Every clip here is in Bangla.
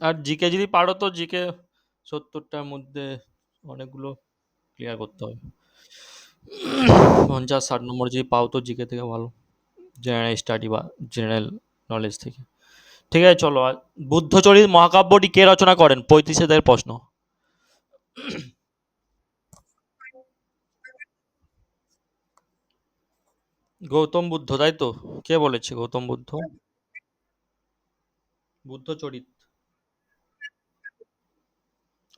আর জিকে যদি পারো তো জিকে সত্তরটার মধ্যে অনেকগুলো ক্লিয়ার করতে হবে। পঞ্চাশ, ষাট নম্বর যদি পাও তো জিকে থেকে ভালো জেনারেল স্টাডি বা জেনারেল নলেজ থেকে। ঠিক আছে, চলো, আর বুদ্ধচরিত মহাকাব্যটি কে রচনা করেন? পঁয়ত্রিশেদের প্রশ্ন। গৌতম বুদ্ধ, তাই তো? কে বলেছে গৌতম বুদ্ধ? বুদ্ধচরিত।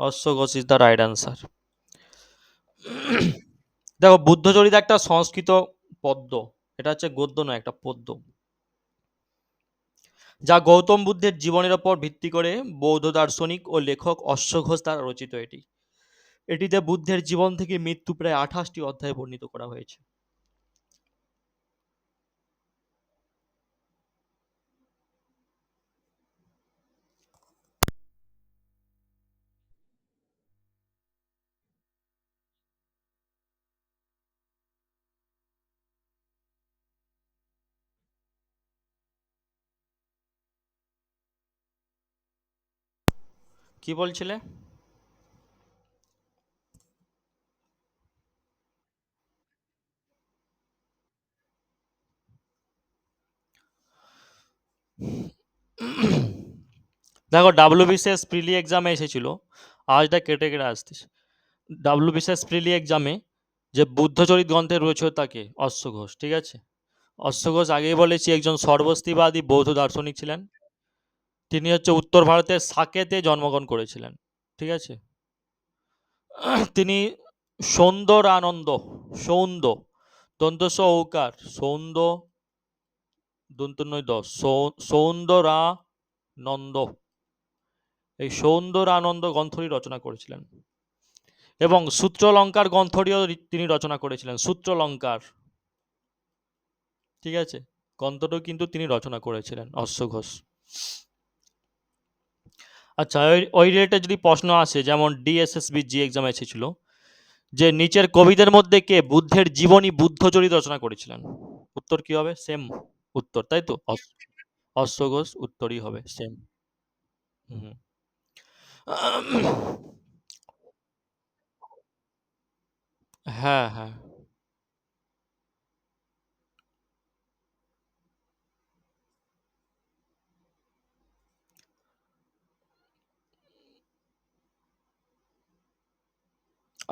অশ্ব ঘোষ ইজ দ্য রাইট অ্যান্সার দেখো, বুদ্ধচরিত একটা সংস্কৃত পদ্য, এটা হচ্ছে গদ্য নয়, একটা পদ্য, যা গৌতম বুদ্ধের জীবনের ওপর ভিত্তি করে বৌদ্ধ দার্শনিক ও লেখক অশ্বঘোষ দ্বারা রচিত এটি। এটিতে বুদ্ধের জীবন থেকে মৃত্যু প্রায় আঠাশটি অধ্যায়ে বর্ণিত করা হয়েছে। কি বলছিলে? দেখো ডাব্লিউবিসিএস প্রিলি এক্সামে এসেছিল। আজটা কেটে কেটে আসতিস। ডাব্লিউবিসিএস প্রিলি এক্সামে যে বুদ্ধচরিত গ্রন্থে রয়েছে তাকে অশ্ব ঘোষ ঠিক আছে? অশ্ব ঘোষ আগেই বলেছি, একজন সর্বস্তিবাদী বৌদ্ধ দার্শনিক ছিলেন। তিনি হচ্ছে উত্তর ভারতের সাকেতে জন্মগ্রহণ করেছিলেন, ঠিক আছে? তিনি সৌন্দর আনন্দ সৌন্দ দন্তস ঔকার সৌন্দ দন্তনয় দশ সৌন্দরানন্দ, এই সৌন্দর আনন্দ গ্রন্থটি রচনা করেছিলেন। এবং সূত্রলঙ্কার গ্রন্থটিও তিনি রচনা করেছিলেন, সূত্রলঙ্কার, ঠিক আছে? গ্রন্থটিও কিন্তু তিনি রচনা করেছিলেন অশ্ব ঘোষ আচ্ছা ওই ওই যদি প্রশ্ন আসে, যেমন ডিএসএসবি জি এক্সাম এসেছিল, যে নিচের কবিদের মধ্যে কে বুদ্ধের জীবনী বুদ্ধচরিত রচনা করেছিলেন? উত্তর কি হবে? সেম উত্তর, তাই তো? অস- অশ্ব ঘোষ উত্তরই হবে সেম হুম। হ্যাঁ হ্যাঁ।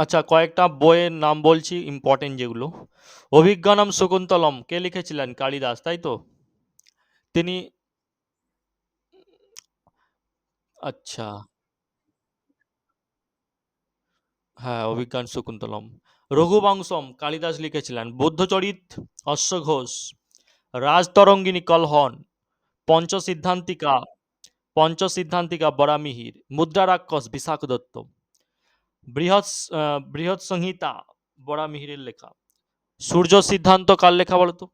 আচ্ছা কয়েকটা বইয়ের নাম বলছি ইম্পর্টেন্ট যেগুলো। অভিজ্ঞানম শকুন্তলম, কে লিখেছিলেন? কালিদাস, তাই তো? তিনি আচ্ছা। হ্যাঁ অভিজ্ঞান শকুন্তলম। রঘুবংশম, কালিদাস লিখেছিলেন। বুদ্ধচরিত অশ্বঘোষ রাজতরঙ্গিনী কলহন, পঞ্চসিদ্ধান্তিকা পঞ্চসিদ্ধান্তিকা বরামিহির। মুদ্রারাক্ষস বিশাখ দত্ত বৃহৎ বৃহৎ সংহিতা বরামিহিরের লেখা। সূর্য সিদ্ধান্ত কার লেখা বলতো?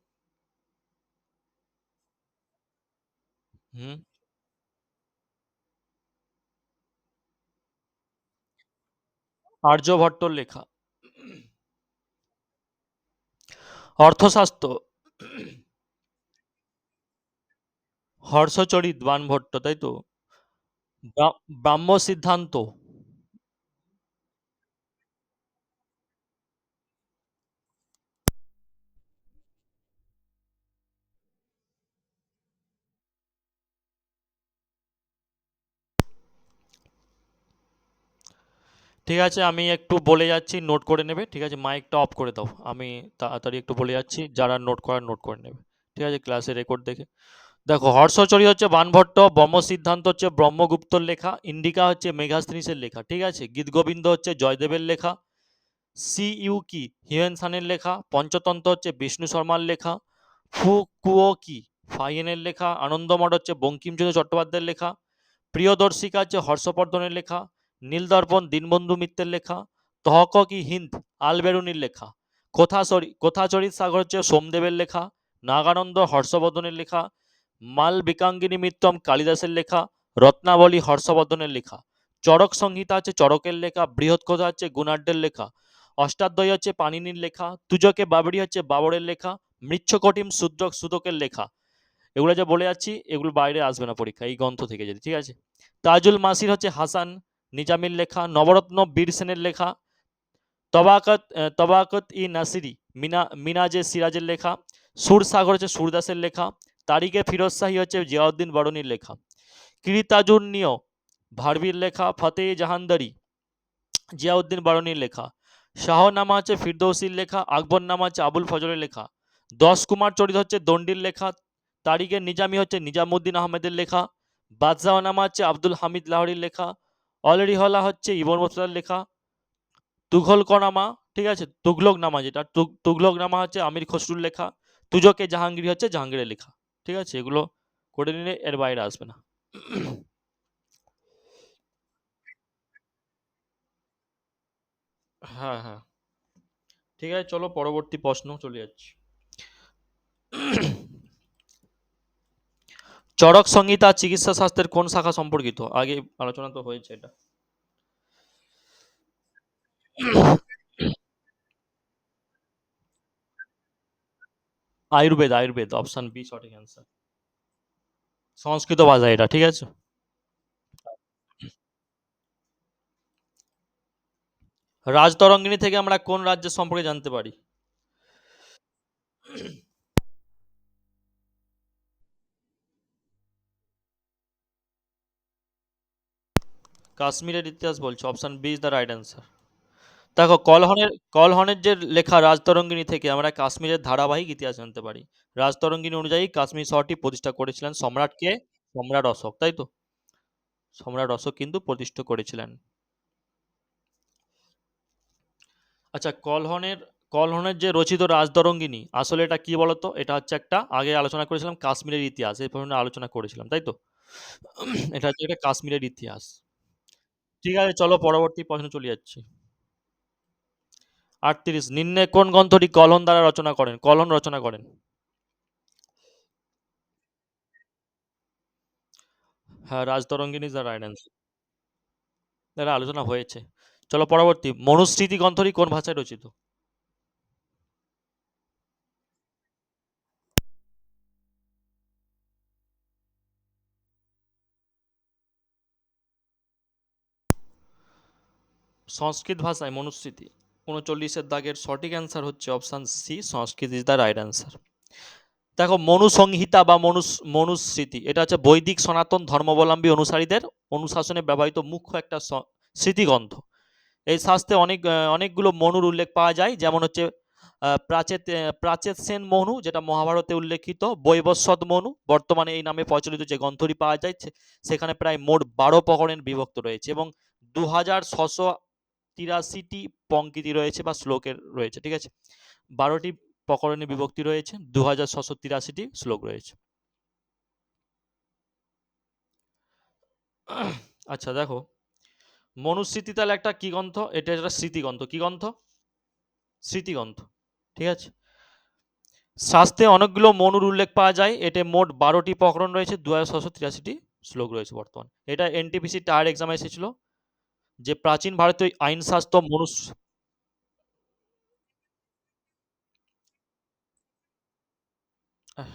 হুম। আর্যভট্টর লেখা। অর্থশাস্ত্র। হর্ষচরিত বানভট্ট তাই তো? ব্রা- ব্রাহ্ম সিদ্ধান্ত ঠিক আছে, আমি একটু বলে যাচ্ছি নোট করে নেবে, ঠিক আছে? মাইকটা অফ করে দাও, আমি তাড়াতাড়ি একটু বলে যাচ্ছি, যারা নোট করার নোট করে নেবে, ঠিক আছে? ক্লাসে রেকর্ড দেখে। দেখো, হর্ষচরি হচ্ছে বানভট্ট ব্রহ্ম সিদ্ধান্ত হচ্ছে ব্রহ্মগুপ্তর লেখা, ইন্ডিকা হচ্ছে মেঘাস্ত্রিসের লেখা, ঠিক আছে? গীতগোবিন্দ হচ্ছে জয়দেবের লেখা সি ইউ কি? হিউয়েন সানের লেখা, পঞ্চতন্ত্র হচ্ছে বিষ্ণু শর্মার লেখা, ফু কুও কি? ফাইয়েনের লেখা, আনন্দমঠ হচ্ছে বঙ্কিমচন্দ্র চট্টোপাধ্যায়ের লেখা, প্রিয়দর্শিকা হচ্ছে হর্ষবর্ধনের লেখা নীলদর্পণ দীনবন্ধু মিত্রের লেখা তহক কি হিন্দ আলবেরুনির লেখা, কথাচরি, কথাচরিত সাগর হচ্ছে সোমদেবের লেখা, নাগানন্দ হর্ষবর্ধনের লেখা মাল বিকাঙ্গিনী মিত্রম কালিদাসের লেখা, রত্নাবলী হর্ষবর্ধনের লেখা চরক সংহিতা হচ্ছে চরকের লেখা, বৃহৎ কথা হচ্ছে গুণাঢ্যের লেখা, অষ্টাধ্যায়ী হচ্ছে পানিনির লেখা, তুজকে বাবরি হচ্ছে বাবরের লেখা, মৃচ্ছকটিম শূদ্রক সুদকের লেখা। এগুলো যে বলে যাচ্ছি, এগুলো বাইরে আসবে না পরীক্ষা, এই গ্রন্থ থেকে যদি, ঠিক আছে? তাজুল মাসির হচ্ছে হাসান নিজামের লেখা, নবরত্ন বীর সেনের লেখা, তবাকত তবাকত ই নাসিরি, মিনা, মিনাজে সিরাজের লেখা সুরসাগর হচ্ছে সুরদাসের লেখা তারিকে ফিরোজ শাহী হচ্ছে জিয়াউদ্দিন বরণীর লেখা। কিরিতাজুন্নিয় ভারবির লেখা ফতে জাহানদারি, জিয়াউদ্দিন বরণীর লেখা। শাহনামা হচ্ছে ফিরদৌসির লেখা, আকবরনামা হচ্ছে আবুল ফজলের লেখা। দশ কুমার চরিত হচ্ছে দণ্ডির লেখা তারিকের নিজামি হচ্ছে নিজামুদ্দিন আহমেদের লেখা। বাদশাহনামা হচ্ছে আব্দুল হামিদ লাহরির লেখা। অলরি হলা হচ্ছে ইবন মুসলার লেখা। তুঘলকনামা, ঠিক আছে? তুগলকনামা যেটা তুগলকনামা হচ্ছে আমির খসরুর লেখা। তুজকে জাহাঙ্গীর হচ্ছে জাহাঙ্গীরের লেখা। ঠিক আছে? এগুলো করে নিলে এর বাইরে আসবে না। হ্যাঁ হ্যাঁ। ঠিক আছে? চলো পরবর্তী প্রশ্ন, চলে যাচ্ছি। চরক সংহিতা চিকিৎসা শাস্ত্রের কোন শাখা সম্পর্কিত? আগে আলোচনা তো হয়েছে এটা। আয়ুর্বেদ আয়ুর্বেদ অপশন বি সঠিক অ্যান্সার সংস্কৃত ভাষা এটা, ঠিক আছে? রাজতরঙ্গিনী থেকে আমরা কোন রাজ্যের সম্পর্কে জানতে পারি? কাশ্মীরের ইতিহাস বলছে option B is the right answer দেখো, কলহনের কলহনের যে লেখা রাজতরঙ্গিনী থেকে আমরা কাশ্মীরের ধারাবাহিক ইতিহাস জানতে পারি। রাজতরঙ্গিনী অনুযায়ী কাশ্মীর শহরটি প্রতিষ্ঠা করেছিলেন সম্রাটকে, সম্রাট অশোক, তাই তো? সম্রাট অশোক কিন্তু প্রতিষ্ঠা করেছিলেন। আচ্ছা কলহনের কলহনের যে রচিত রাজতরঙ্গিনী, আসলে এটা কি বলতো? এটা হচ্ছে একটা, আগে আলোচনা করেছিলাম কাশ্মীরের ইতিহাস এই প্রশ্নে আলোচনা করেছিলাম, তাই তো? এটা হচ্ছে একটা কাশ্মীরের ইতিহাস। ঠিক আছে, চলো পরবর্তী প্রশ্ন চলে যাচ্ছি। আটত্রিশ, নিম্নে কোন গ্রন্থটি কলন দ্বারা রচনা করেন? কলন রচনা করেন। হ্যাঁ রাজতরঙ্গিনী দ্য রাইট অ্যান্সার এটা আলোচনা হয়েছে। চলো পরবর্তী, মনুস্মৃতি গ্রন্থটি কোন ভাষায় রচিত? সংস্কৃত ভাষায় মনুস্মৃতি। উনচল্লিশের দাগের সঠিক অ্যান্সার হচ্ছে option C Sanskrit is the right answer দেখো, মনুসংহিতা বা মনুস, মনুস্মৃতি, এটা হচ্ছে বৈদিক সনাতন ধর্মাবলম্বী অনুসারীদের অনুশাসনে ব্যবহৃত মুখ্য একটা স্মৃতিগ্রন্থ এই শাস্ত্রে অনেক অনেকগুলো মনুর উল্লেখ পাওয়া যায়, যেমন হচ্ছে প্রাচেত প্রাচেত সেন মনু, যেটা মহাভারতে উল্লেখিত, বৈবস্বত মনু, বর্তমানে এই নামে প্রচলিত যে গ্রন্থটি পাওয়া সে- সেখানে প্রায় মোট বারো প্রকরণে বিভক্ত রয়েছে এবং দু হাজার ছশো তিরাশিটি পঙ্কিতি রয়েছে বা শ্লোকের রয়েছে ঠিক আছে? বারোটি প্রকরণে বিভক্তি রয়েছে দু হাজার ছশো তিরাশিটি শ্লোক রয়েছে। আচ্ছা দেখো। মনুস্মৃতি তাহলে একটা কি গ্রন্থ? এটা একটা স্মৃতিগ্রন্থ। কি গ্রন্থ? স্মৃতিগ্রন্থ ঠিক আছে? শাস্ত্রে অনেকগুলো মনুর উল্লেখ পাওয়া যায়। এতে মোট বারোটি প্রকরণ রয়েছে দু হাজার ছশো তিরাশিটি শ্লোক রয়েছে বর্তমান। এটা এনটিপিসি টায়ার এক্সামে এসেছিল। যে প্রাচীন ভারতীয় আইনশাস্ত্র মনুস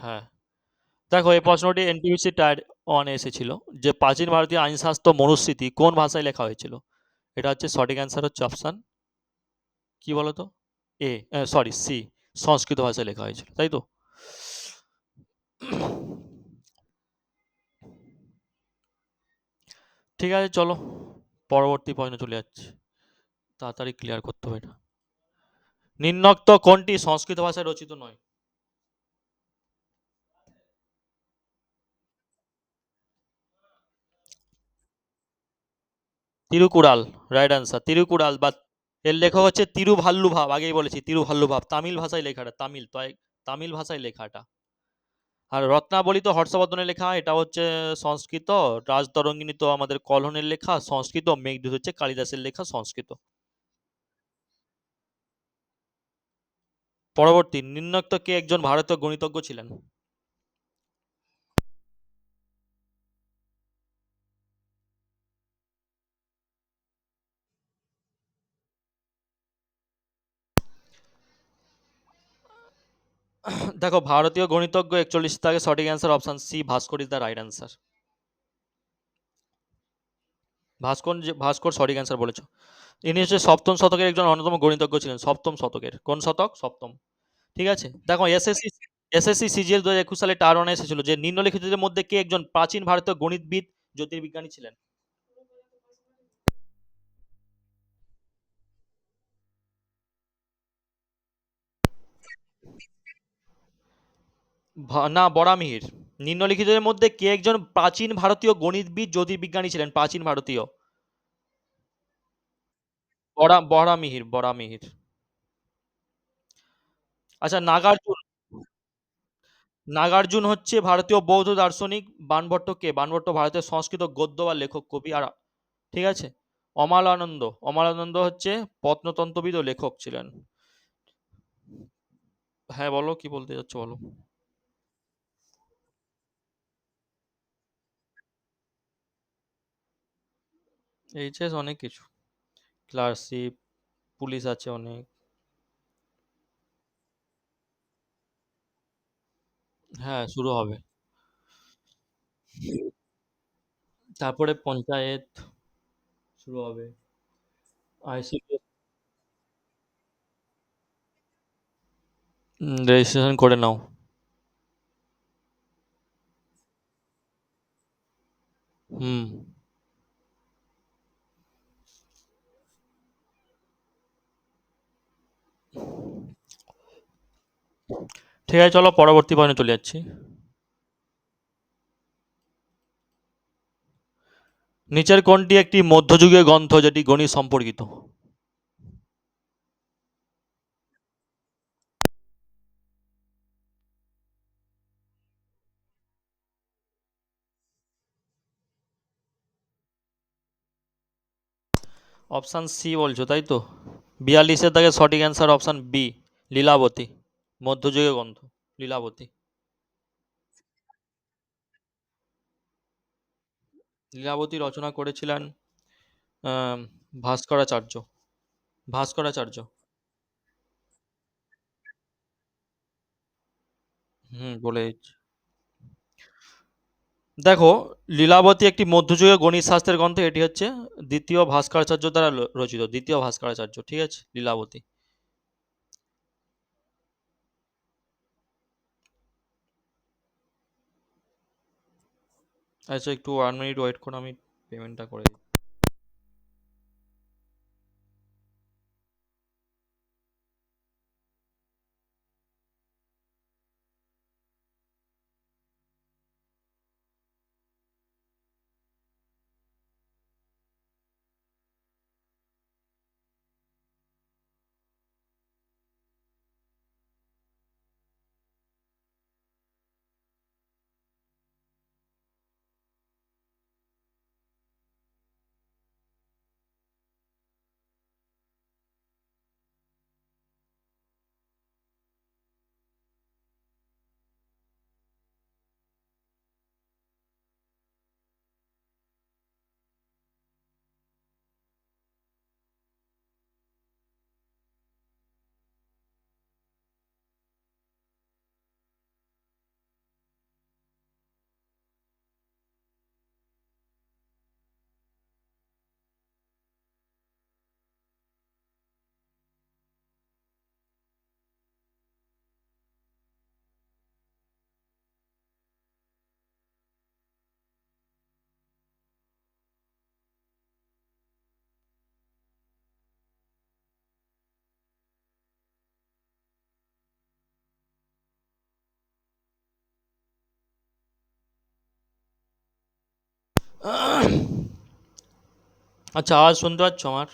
হ্যাঁ। দেখো, এই প্রশ্নটি এনটিপিসি টায়ার ওয়ানে এসেছিল যে প্রাচীন ভারতীয় আইনশাস্ত্র মনুস্মৃতি কোন ভাষায় লেখা হয়েছিল? এটা হচ্ছে সঠিক অ্যান্সার হচ্ছে অপশান কি বলতো? এ সরি সি সংস্কৃত ভাষায় লেখা হয়েছিল, তাই তো? ঠিক আছে, চলো। পরবর্তী পয়েন্টে চলে যাচ্ছে। তাড়াতাড়ি ক্লিয়ার করতে হবে এটা নিম্নোক্ত কোনটি সংস্কৃত ভাষায় রচিত নয়? তিরুকুড়াল রাইট আনসার তিরুকুড়াল বা এর লেখক হচ্ছে তিরুভাল্লুভাব, আগেই বলেছি তিরুভাল্লুভাব। তামিল ভাষায় লেখাটা, তামিল, তাই তামিল ভাষায় লেখাটা। আর রত্নাবলী তো হর্ষবর্ধনের লেখা, এটা হচ্ছে সংস্কৃত, রাজতরঙ্গিনী তো আমাদের কলহনের লেখা, সংস্কৃত, মেঘদূত হচ্ছে কালিদাসের লেখা, সংস্কৃত। পরবর্তী, নিম্নোক্ত কে একজন ভারতীয় গণিতজ্ঞ ছিলেন? দেখো, ভারতীয় গণিতজ্ঞ একচল্লিশ থেকে সঠিক answer option C Bhaskar is the right answer Bhaskar Bhaskar সঠিক অ্যান্সার বলেছ। ইনি হচ্ছে সপ্তম শতকের একজন অন্যতম গণিতজ্ঞ ছিলেন, সপ্তম শতকের। কোন শতক? সপ্তম। ঠিক আছে? দেখো এসএসসি এসএসসি সিজিএল দু হাজার একুশ সালে টারনে এসেছিল, যে নিম্নলিখিতদের মধ্যে কে একজন প্রাচীন ভারতীয় গণিতবিদ, জ্যোতির্বিজ্ঞানী ছিলেন? না বরামিহির নিম্নলিখিতদের মধ্যে কে একজন প্রাচীন ভারতীয় গণিতবিদ, জ্যোতির্বিজ্ঞানী ছিলেন? প্রাচীন ভারতীয়। বরা বরামিহির বরামিহির আচ্ছা নাগার্জুন। নাগার্জুন হচ্ছে ভারতীয় বৌদ্ধ দার্শনিক, বানভট্ট কে? বানভট্ট ভারতের সংস্কৃত গদ্য বা লেখক, কবি আর, ঠিক আছে? অমালানন্দ। অমালানন্দ হচ্ছে প্রত্নতন্ত্রবিদ ও লেখক ছিলেন। হ্যাঁ বলো, কি বলতে যাচ্ছ বলো? এইচএস অনেক কিছু। ক্লার্কশিপ, পুলিশ আছে অনেক। হ্যাঁ শুরু হবে। তারপরে পঞ্চায়েত শুরু হবে। আইসিডিএস রেজিস্ট্রেশন করে নাও। হুম। ঠিক আছে, চলো পরবর্তী পয়েন্টে চলে যাচ্ছি। নিচের কোনটি একটি মধ্যযুগীয় গ্রন্থ যেটি গণিত সম্পর্কিত। অপশান সি বলছো, তাই তো? বিয়াল্লিশের দাগে সঠিক অ্যান্সার অপশান বি লীলাবতী। মধ্যযুগীয় গ্রন্থ, লীলাবতী। লীলাবতী রচনা করেছিলেন ভাস্করাচার্য। ভাস্করাচার্য। হুম বলে। দেখো, লীলাবতী একটি মধ্যযুগীয় গণিত শাস্ত্রের গ্রন্থ, এটি হচ্ছে দ্বিতীয় ভাস্করাচার্য দ্বারা রচিত, দ্বিতীয় ভাস্করাচার্য, ঠিক আছে? লীলাবতী। আচ্ছা একটু ওয়ান মিনিট ওয়েট করো, আমি পেমেন্টটা করে দিই আচ্ছা আওয়াজ শুনতে পাচ্ছ আমার?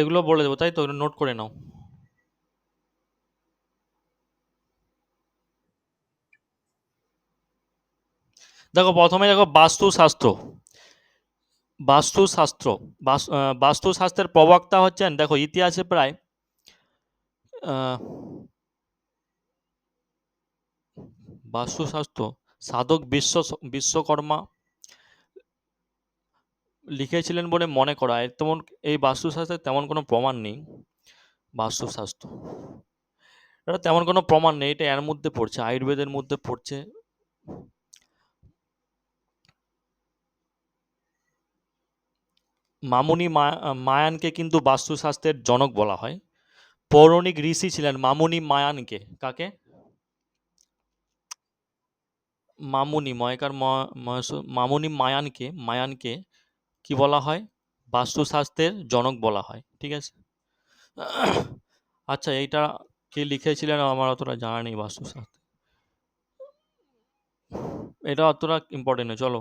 এগুলো বলে দেবো, তাই তো? নোট করে নাও। দেখো, প্রথমে দেখো বাস্তুশাস্ত্র। বাস্তুশাস্ত্র বাস্তুশাস্ত্রের প্রবক্তা হচ্ছেন, দেখো, ইতিহাসে প্রায় বাস্তুশাস্ত্র, সাধক বিশ্ব, বিশ্বকর্মা লিখেছিলেন বলে মনে করা হয় তেমন এই বাস্তুশাস্ত্রের তেমন কোনো প্রমাণ নেই। বাস্তুশাস্ত্র। এটা তেমন কোনো প্রমাণ নেই, এটা এর মধ্যে পড়ছে, আয়ুর্বেদের মধ্যে পড়ছে। মামুনি মায়ানকে কিন্তু বাস্তুশাস্ত্রের জনক বলা হয়। পৌরাণিক ঋষি ছিলেন মামুনি মায়ানকে। কাকে? মামুনি ময়কার মামুনি মায়ানকে মায়ানকে কি বলা হয়? বাস্তুশাস্ত্রের জনক বলা হয়, ঠিক আছে? আচ্ছা এইটা কে লিখেছিলেন আমার অতটা জানা নেই বাস্তুশাস্ত্র। এটা অতটা ইম্পর্টেন্ট চলো।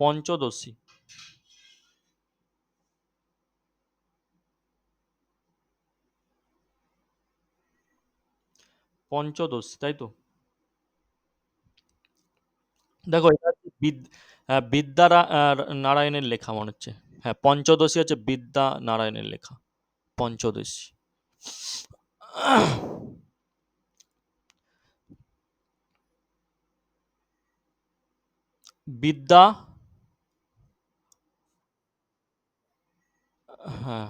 পঞ্চদশী। পঞ্চদশী, তাই তো? দেখো, এটা বিদ্যা নারায়ণের লেখা মনে হচ্ছে। হ্যাঁ পঞ্চদশী হচ্ছে বিদ্যা নারায়ণের লেখা। পঞ্চদশী। বিদ্যা হ্যাঁ।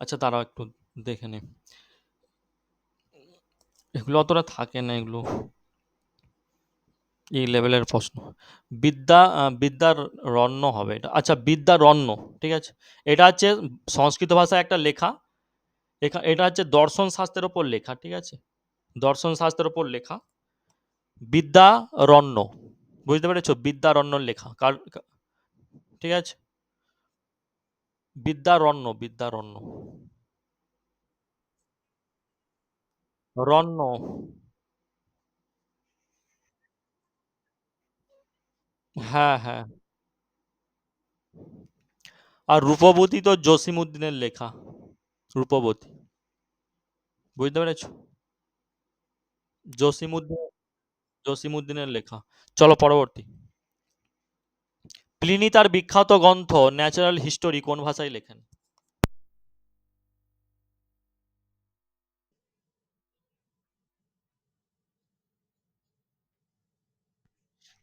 আচ্ছা তারা একটু দেখে নে। এগুলো অতটা থাকে না, এগুলো। এই লেভেলের প্রশ্ন। বিদ্যা বিদ্যার রণ্য হবে এটা। আচ্ছা বিদ্যা রণ্য, ঠিক আছে? এটা হচ্ছে সংস্কৃত ভাষায় একটা লেখা। এটা হচ্ছে দর্শন শাস্ত্রের ওপর লেখা, ঠিক আছে? দর্শন শাস্ত্রের ওপর লেখা। বিদ্যা রণ্য, বুঝতে পেরেছ? বিদ্যা রণ্য লেখা। কার ঠিক আছে? বিদ্যা রণ্য বিদ্যা রণ্য। হ্যাঁ হ্যাঁ। আর রূপবতী তো জসিমউদ্দিনের লেখা। রূপবতী। বুঝতে পেরেছ? জসিমউদ্দিন, জসিমউদ্দিনের লেখা। চলো পরবর্তী। প্লিনি তার বিখ্যাত গ্রন্থ ন্যাচারাল হিস্টোরি কোন ভাষায় লেখেন?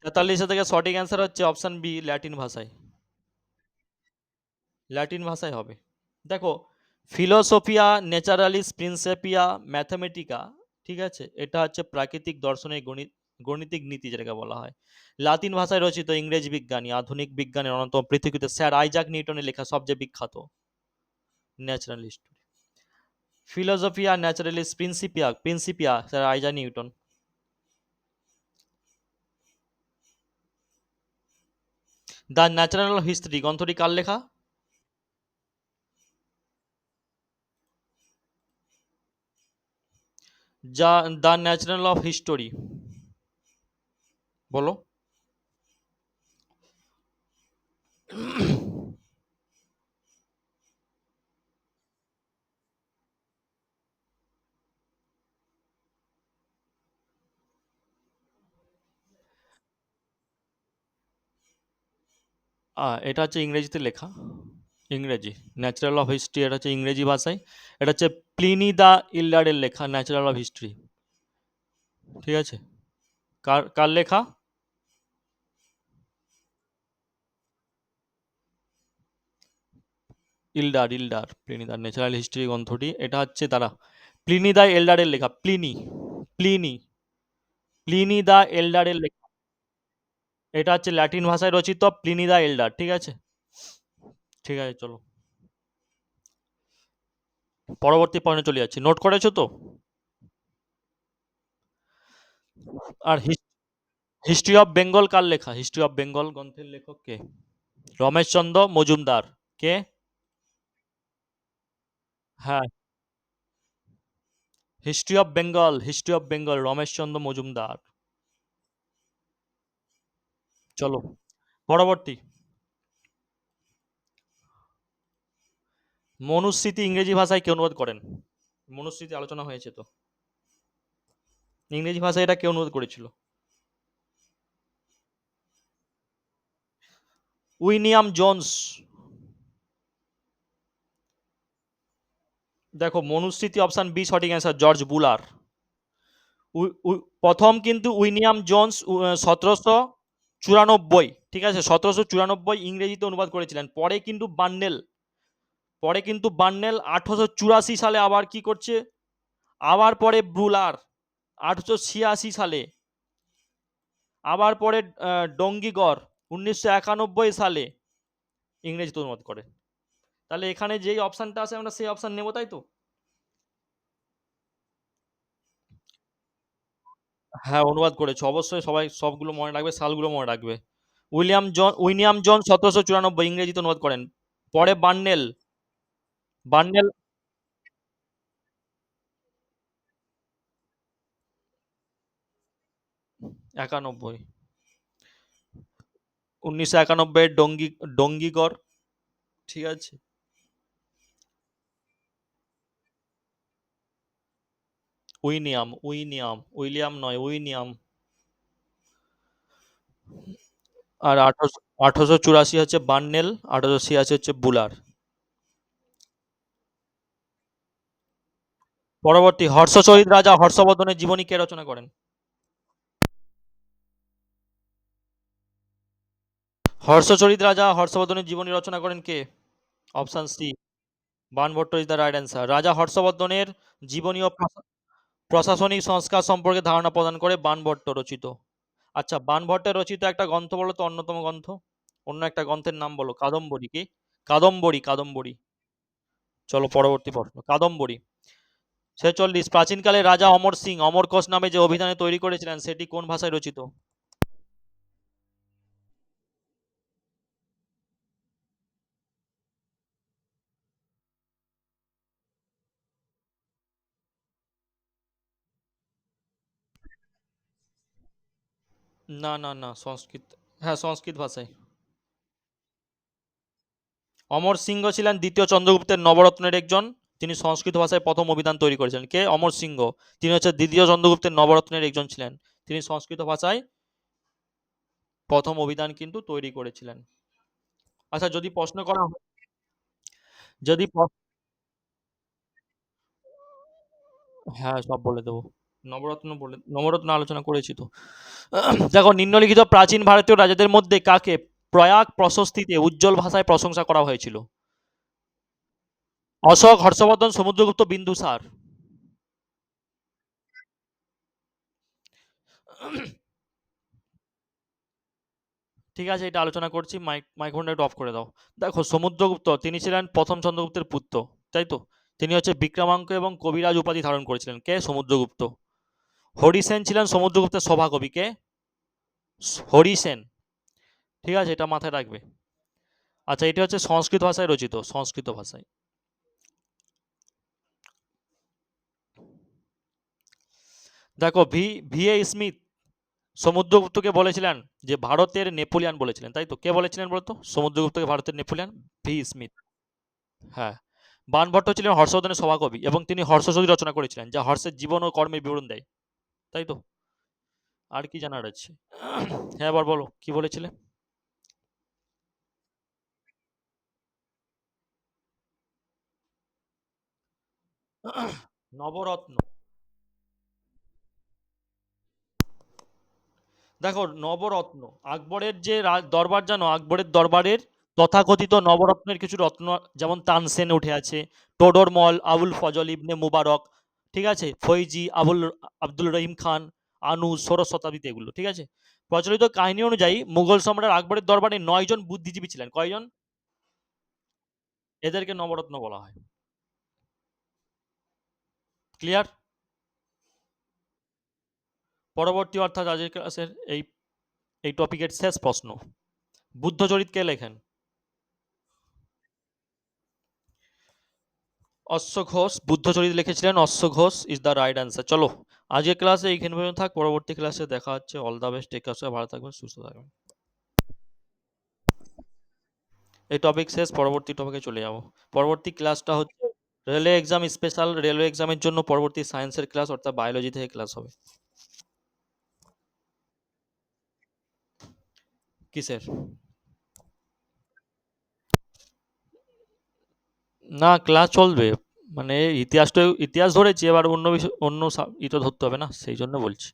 তেতাল্লিশে থেকে সঠিক অ্যান্সার হচ্ছে অপশন বি ল্যাটিন ভাষায়। ল্যাটিন ভাষায় হবে। দেখো ফিলোসোফিয়া ন্যাচারালিস প্রিন্সেপিয়া ম্যাথামেটিকা ঠিক আছে? এটা হচ্ছে প্রাকৃতিক দর্শনের গণিত, গণিতিক নীতি যেটাকে বলা হয়। লাতিন ভাষায় রচিত ইংরেজি বিজ্ঞানী, আধুনিক বিজ্ঞানের অন্যতম পৃথিবীতে স্যার আইজাক নিউটনের লেখা সবচেয়ে বিখ্যাত। Naturalist Philosophiae Naturalis Principia Principia sir Isaac Newton. The natural history গ্রন্থটি কার লেখা? যা দ্য ন্যাচারাল অফ হিস্টোরি। বলো। এটা হচ্ছে ইংরেজিতে লেখা। ইংরেজি ন্যাচারাল অফ হিস্ট্রি এটা হচ্ছে ইংরেজি ভাষায়। এটা হচ্ছে প্লিনি দা ইল্ডারের লেখা ন্যাচারাল অফ হিস্ট্রি ঠিক আছে? কার কার লেখা? Elder elder Pliny the natural history গ্রন্থটি। এটা হচ্ছে তারা প্লিনি দা এল্ডারের লেখা প্লিনি প্লিনি প্লিনি দা এল্ডারের লেখা। এটা হচ্ছে ল্যাটিন ভাষায় রচিত প্লিনি দা এল্ডার ঠিক আছে? ঠিক আছে, চলো। পরবর্তী পয়েন্টে চলে যাচ্ছি। নোট করেছ তো? আর হিস্ট্রি অফ বেঙ্গল কার লেখা? হিস্ট্রি অফ বেঙ্গল গ্রন্থের লেখক কে? রমেশচন্দ্র মজুমদার। কে? হ্যাঁ। History of Bengal history of Bengal Rameshchandra Majumdar. চলো, পরবর্তী। মনুস্মৃতি ইংরেজি ভাষায় কে অনুবাদ করেন? মনুস্মৃতি আলোচনা হয়েছে তো। ইংরেজি ভাষায় এটা কে অনুবাদ করেছিল? William Jones. দেখো, মনুস্মৃতি অপশন বি সঠিক অ্যান্সার জর্জ বুলার। প্রথম কিন্তু উইনিয়াম জোন্স সতেরোশো চুরানব্বই, ঠিক আছে? সতেরোশো চুরানব্বই ইংরেজিতে অনুবাদ করেছিলেন। পরে কিন্তু বান্ডেল পরে কিন্তু বান্ডেল আঠারোশো চুরাশি সালে আবার কি করছে? আবার পরে ব্রুলার, আঠারোশো ছিয়াশি সালে। আবার পরে ডঙ্গিগড়, উনিশশো একানব্বই সালে ইংরেজিতে অনুবাদ করে। তাহলে এখানে যেই অপশানটা আছে, আমরা সেই অপশান নেব, তাই তো? হ্যাঁ অনুবাদ করেছে। অবশ্যই সবাই সবগুলো মনে রাখবে, সালগুলো মনে রাখবে। উইলিয়াম জন উইলিয়াম জন সতেরোশো চুরানব্বই ইংরেজিতে অনুবাদ করেন। পরে বান্ডেল বান্ডেল একানব্বই। উনিশশো একানব্বই ডঙ্গি, ডঙ্গিগড়, ঠিক আছে? উইনিয়াম উইনিয়াম উইলিয়াম নয় উইনিয়াম আর আঠারোশো আঠারোশো চুরাশি হচ্ছে বান্নেল আঠারোশো ছিয়াশি হচ্ছে বুলার। পরবর্তী, হর্ষচরিত রাজা হর্ষবর্ধনের জীবনী কে রচনা করেন? হর্ষচরিত রাজা হর্ষবর্ধনের জীবনী রচনা করেন কে? Option C Banabhatta is the right answer. রাজা হর্ষবর্ধনের জীবনী ও প্রশাসনিক সংস্কার সম্পর্কে ধারণা প্রদান করে বানভট্ট রচিত। আচ্ছা বানভট্টের রচিত একটা গ্রন্থ বলো তো, অন্যতম গ্রন্থ। অন্য একটা গ্রন্থের নাম বলো, কাদম্বরী কি? কাদম্বরী কাদম্বরী। চলো পরবর্তী প্রশ্ন, কাদম্বরী। ছেচল্লিশ প্রাচীনকালে রাজা অমর সিং অমরকোষ নামে যে অভিধানে তৈরি করেছিলেন, সেটি কোন ভাষায় রচিত? না না না, সংস্কৃত হ্যাঁ সংস্কৃত ভাষায় অমর সিংহ ছিলেন দ্বিতীয় চন্দ্রগুপ্তের নবরত্নের একজন। তিনি সংস্কৃত ভাষায় প্রথম অভিধান তৈরি করেছিলেন। কে? অমর সিংহ। তিনি হচ্ছে দ্বিতীয় চন্দ্রগুপ্তের নবরত্নের একজন ছিলেন। তিনি সংস্কৃত ভাষায় প্রথম অভিধান কিন্তু তৈরি করেছিলেন। আচ্ছা যদি প্রশ্ন করা হয়, যদি হ্যাঁ সব বলে দেবো। নবরত্ন বলে, নবরত্ন আলোচনা করেছি তো। দেখো, নিম্নলিখিত প্রাচীন ভারতীয় রাজাদের মধ্যে কাকে প্রয়াগ প্রশস্তিতে উজ্জ্বল ভাষায় প্রশংসা করা হয়েছিল? অশোক, হর্ষবর্ধন, সমুদ্রগুপ্ত বিন্দুসার ঠিক আছে, এটা আলোচনা করছি, মাইক, মাইক্রোফোনটা একটু অফ করে দাও। দেখো, সমুদ্রগুপ্ত, তিনি ছিলেন প্রথম চন্দ্রগুপ্তের পুত্র, তাই তো? তিনি হচ্ছে বিক্রমাঙ্ক এবং কবিরাজ উপাধি ধারণ করেছিলেন। কে? সমুদ্রগুপ্ত। হরিসেন ছিলেন সমুদ্রগুপ্তের সভাকবি কে হরিসেন। ঠিক আছে, এটা মাথায় রাখবে। আচ্ছা এটা হচ্ছে সংস্কৃত ভাষায় রচিত, সংস্কৃত ভাষায়। দেখো, ভি ভি এ স্মিথ সমুদ্রগুপ্তকে বলেছিলেন যে ভারতের নেপোলিয়ান বলেছিলেন, তাই তো? কে বলেছিলেন বলতো? সমুদ্রগুপ্তকে ভারতের নেপোলিয়ান ভি স্মিথ। হ্যাঁ। বানভট্ট ছিলেন হর্ষবর্ধনের সভাকবি এবং তিনি হর্ষচরিত রচনা করেছিলেন, যা হর্ষের জীবন ও কর্মের বিবরণ দেয়। তাই তো? আর কি জানার আছে? হ্যাঁ এবার বলো, কি বলেছিলে? নবরত্ন। দেখো, নবরত্ন। আকবরের যে দরবার, জানো? আকবরের দরবারের তথাকথিত নবরত্নের কিছু রত্ন, যেমন তানসেন উঠে আছে টোডরমল আবুল ফজল, ইবনে মুবারক ঠিক আছে? ফৈজি, আবুল, আব্দুল রহিম খান, আনু ষোড়শ শতাব্দীতে এগুলো, ঠিক আছে? প্রচলিত কাহিনী অনুযায়ী মুঘল সম্রাট আকবরের দরবারে নয়জন বুদ্ধিজীবী ছিলেন। কয়জন? এদেরকে নবরত্ন বলা হয়। ক্লিয়ার পরবর্তী অর্থাৎ আজকের ক্লাসের এই এই টপিকের শেষ প্রশ্ন। বুদ্ধচরিত কে লেখেন? অশ্ব ঘোষ বুদ্ধচরিত লিখেছিলেন অশ্ব ঘোষ ইজ দ্য রাইট অ্যান্সার চলো, আজকের ক্লাসে এইখানে পর্যন্ত থাক, পরবর্তী ক্লাসে দেখা হচ্ছে। All the best take care ভালো থাকবেন, সুস্থ থাকবেন। এই টপিক শেষ, পরবর্তী টপিকে চলে যাব। পরবর্তী ক্লাসটা হচ্ছে রেলওয়ে এক্সাম স্পেশাল রেলওয়ে এক্সামের জন্য পরবর্তী সায়েন্সের ক্লাস অর্থাৎ বায়োলজি থেকে ক্লাস হবে। কিসের না ক্লাস চলবে। মানে ইতিহাসটা ইতিহাস ধরেছি, এবার অন্য বিষয়, অন্য সা ই তো ধরতে হবে না, সেই জন্য বলছি।